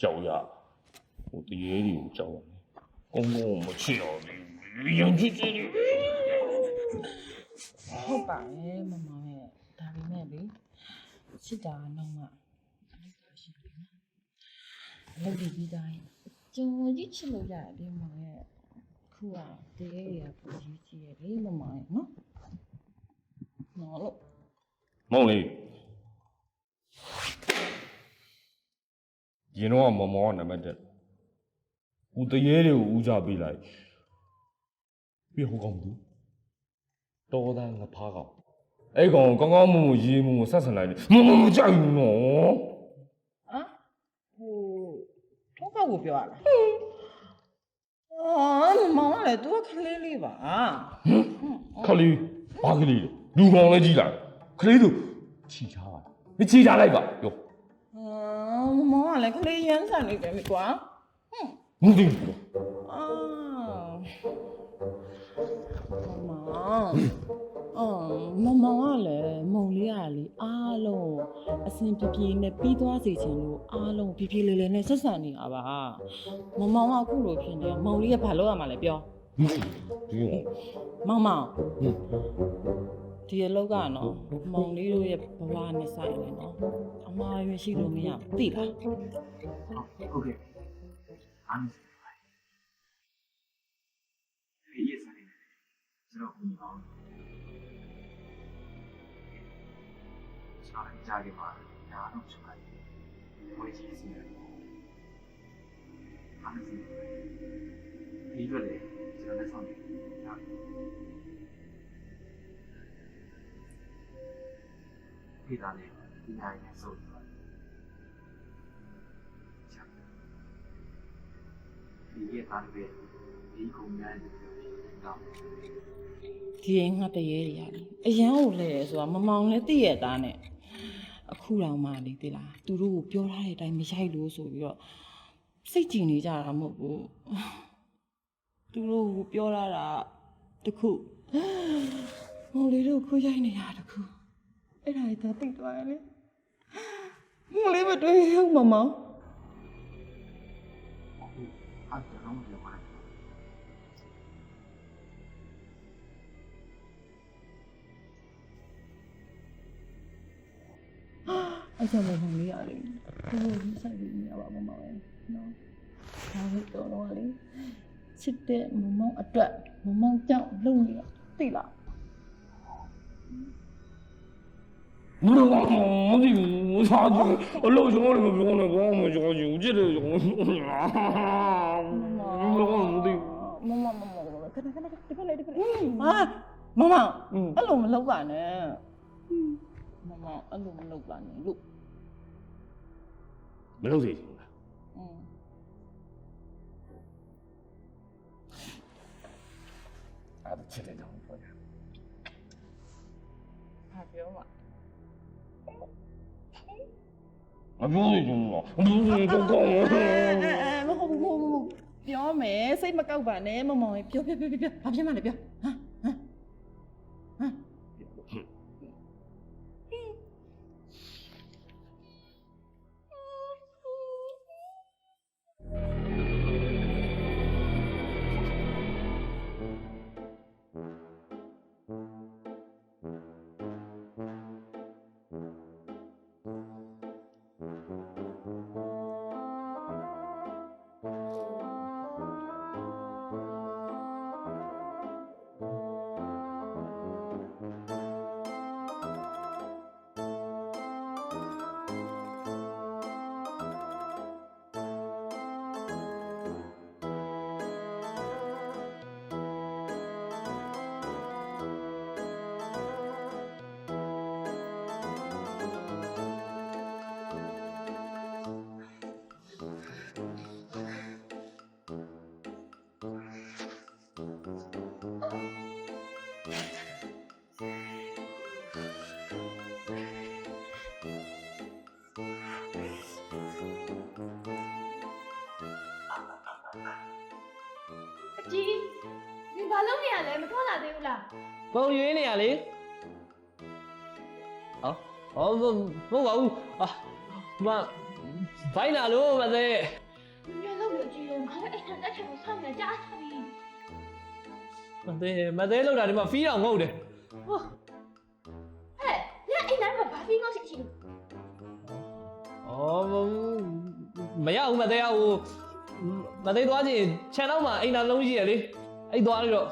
ကြောက်ရဟိုတရေတွေကိုကြောက်ရကုန်းကုန်းမချစ်တော့ဘူးရင်ချစ်ချစ်ဟုတ်ပါရဲ့မမောင်ရဲ့ဒါပေမဲ့လေချစ်တာကတော့မှအလုပ်ပါရှိတယ်နော်အလုပ်ဒီပြီးတိုင်းကျုံကြီးချစ်လို့ရတယ်မောင်ရဲ့ခုကတကယ်ရပူကြီးကြီးရဲ့လေမမောင်ရဲ့နော်နော်လို့မဟုတ်လေ ရင်တော့မမောကနံပါတ်1ဦးတရေတွေကိုဦးကြပေးလိုက်ပြီးဟိုကောင်သူတော်သားငဖားကောင်အဲ့ကောင်ကောင်းကောင်းမွန်မွန်ရေးမွန်မွန်ဆက်ဆံလိုက်တယ်မမမကြိုက်ဘူးနော် อ่ะဟိုထောက်ကကိုပြောရလားအော်မမောင်ကလည်း तू ကခလေးလေးပါ ခလေးဘာကလေးလဲလူကောင်လည်းကြီးလာခလေးတို့ချီချပါမချီချလိုက်ပါပြော အော်မမောင် ကလည်းခလေးရမ်းဆန်နေတယ်မိကွာမသိဘူးအာမမောင်အော်မမောင်ကလည်းမုံလေးကလေအားလုံးအစင်ပြပြနဲ့ပြီးသွားစေချင်လို့အားလုံးပြပြလေးလေးနဲ့ဆက်ဆံနေတာပါမမောင်ကအခုလိုဖြစ်နေမုံလေးကဘာလုပ်ရမှာလဲပြောမသိဘူးဒီကောင်မောင်မောင် ဒီအလောက်ကနော်မောင်လေးတို့ရဲ့ဘဝနဲ့ဆိုင်နေနော်အမှားရွေးရှိလို့မရဘူးသိလားဟုတ်ကဲ့အားမစပါဘူးရေးစနေတယ်ကျွန်တော်ဘူးအောင်စားကြကြပါညာတော့ချက်ပါတယ်ဝေးကြီးစီတယ်အားမစဒီအတွက်လေကျွန်တော်လက်ဆောင်တ ယ်ညာဒီသားလေးဒီနိုင်နဲ့ဆိုတော့ချက်ဒီရဲ့သားလေးဒီကုန်းများလို့ပြောတယ်တော့ဒီရင်ငှက်တရေတွေရတယ်အရန်ကိုလဲတယ်ဆိုတာမမောင်လည်းသိရတာနဲ့အခုတော့မှလေသိလားသူတို့ကိုပြောထားတဲ့အတိုင်းမရိုက်လို့ဆိုပြီးတော့စိတ်ကြည်နေကြတာမဟုတ်ဘူးသူတို့ကိုပြောထားတာတခုမောင်လေးတို့ခုရိုက်နေရတခု အဲ့ဒါကြီးသာသိသွားရလေမောင်လေးမတွေ့ဘူးမမောင်အဲ့ဒါတော့မပြောပါဘူးအဲ့ကြောင့်မောင်လေးရလေသူတို့ကြီးဆိုင်ပြီးနေရပါမမောင်ရဲ့နော်ဒါပဲတော့တော့လေချစ်တဲ့မမောင်အတွက်မမောင်ကြောင့်လုံနေရသိလား ဘယ်ကောင်မသိဘူးစားကြည့်အလို့ကျွန်တော်လည်းမပြောနဲ့ကောင်းမကြောက်ကြည့်ကြည့်တယ်ကျွန်တော်ဘယ်ကောင်မသိဘူးမမမမခဏခဏဒီဖက်လေဒီဖက်လေဟာမမအဲ့လိုမလုပ်ပါနဲ့မမအဲ့လိုမလုပ်ပါနဲ့လို့မလုပ်စေချင် မပြောစေချင်ဘူးလားဘယ်ကောင်ကောင်းအဲမဟုတ်ဘူးမဟုတ်ဘူးပြောမယ်စိတ်မကောက်ပါနဲ့မမောင်ပြောပြောပြောပြောဘာဖြစ်မှလဲပြောဟမ် အကြီးဒီဘာလုပ်နေရလဲမထွက်လာသေးဘူးလားပုံရွေးနေရလေဟောဟောမဟုတ်ပါဘူးအာမဘိုင်းလာလို့မသေးညလောက်လို့ကြည့်လို့ခါအဲ့ဒါတက်ချင်ကိုဆောင်းနေကြတာပြီ မသေးမသေးလောက်တာဒီမှာဖီးအောင်ငုတ်တယ်ဟဲ့ညအိမ်တိုင်းမှာဘာပြီးငေါ့ရှိရှိအော်မရဘူးမသေးရဘူးမသေးသွားချင်းခြံတော့မှာအိမ်သာလုံးရှိရလေအဲ့သွားလို့တော့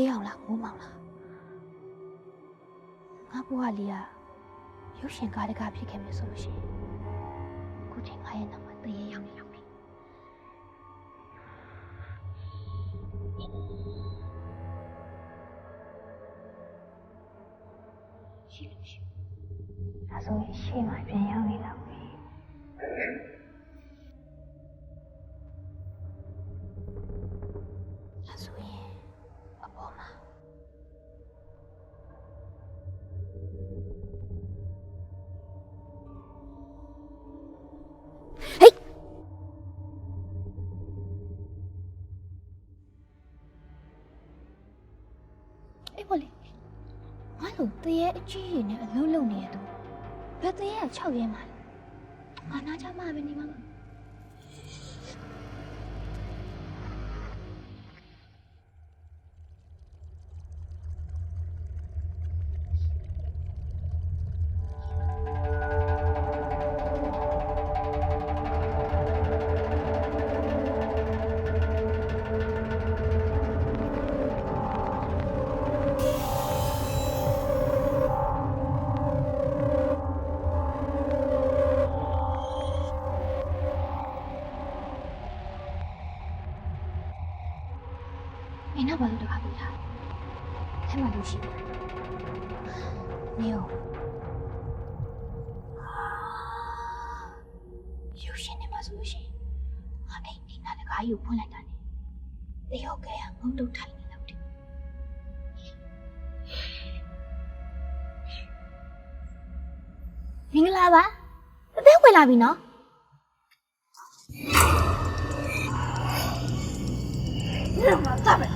အေးအောင်လားမိုးမောင်လားငါဘွားလေးကရုပ်ရှင်ကားတကားဖြစ်ခဲ့မယ်ဆိုလို့ရှိရင်ခုချိန်ငါရဲ့နောက်မှာတရေရောက်နေရောက်ပြီရှိလို့ရှိအဲဆိုရင်ရှေ့မှာပြန်ရောက်နေတော့ပြီ တို့တရေအကြီးကြီးနဲ့အလုံးလုံးနေရတော့ဘယ်တရေက6ရဲမှာလဲငါနားချမှာပဲနေမှာမ မ်နေနာတကားယူဖွင့်လိုက်တာနဲ့တယောက်ကဲငုံတုတ်ထိုင်နေတော့တယ်မင်္ဂလာပါအသက်ဝင်လာပြီနော်တော်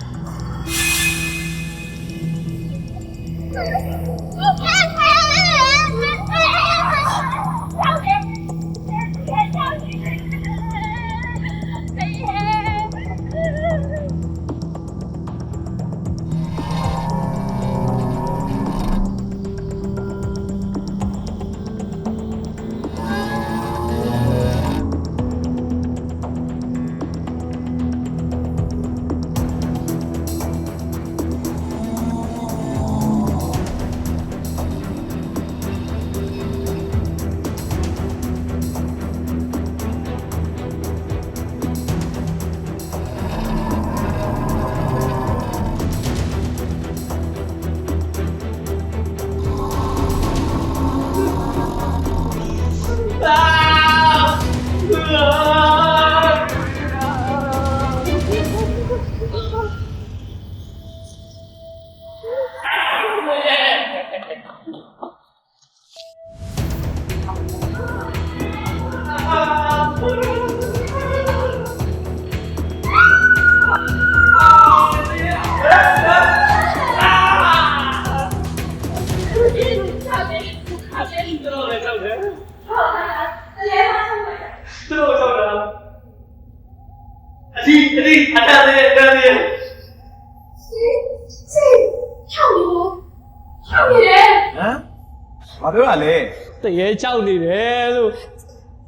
ဘာပြောတာလဲတရေကြောက်နေတယ်လို့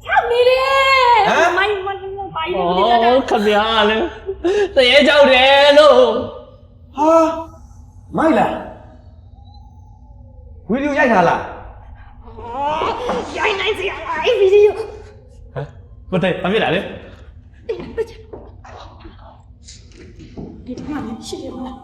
ချောက်နေတယ်ဟမ်မိုင်းမင်းမပိုင်နေတယ်ဩခမရလေတရေကြောက်တယ်လို့ဟာမိုက်လားဗီဒီယိုရိုက်ထားလားရိုင်းနိုင်စရာလားအဲ့ဗီဒီယိုဟမ်မတဲ့ဘာဖြစ်လာလဲအဲ့ပချဒီမှာလည်းရှိရမလား